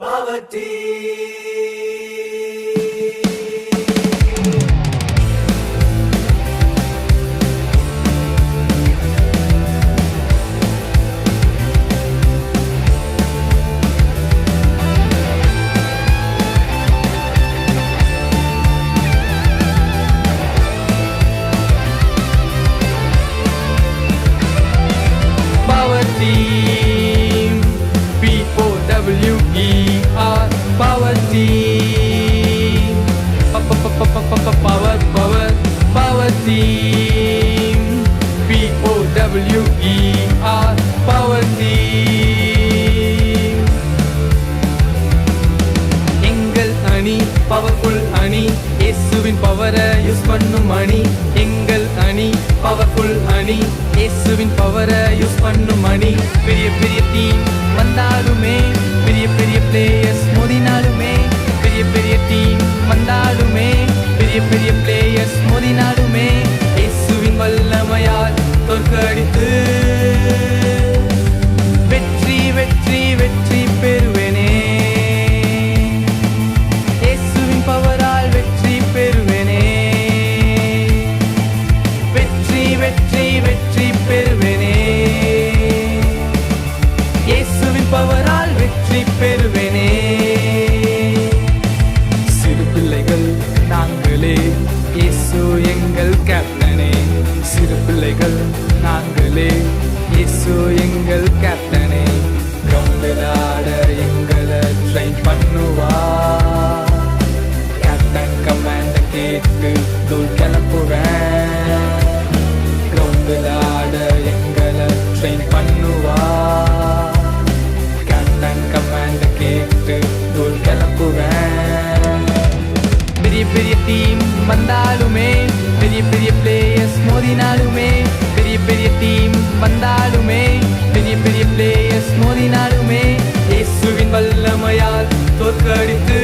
poverty. அணி இயேசுவின் பவரை யூஸ் பண்ணும் அணி எங்கள் அணி பவர்ஃபுல் அணி. இயேசுவின் பவரை யூஸ் பண்ணும் அணி பெரிய பெரிய ഞങ്ങൾക്ക് டீம் வந்தாலுமே பெரிய பெரிய பிளேயர்ஸ் மோதினாலுமே பெரிய பெரிய டீம் வந்தாலுமே பெரிய பெரிய பிளேயர்ஸ் மோதினாலுமே இயேசுவின் வல்லமையால் தோற்கடித்து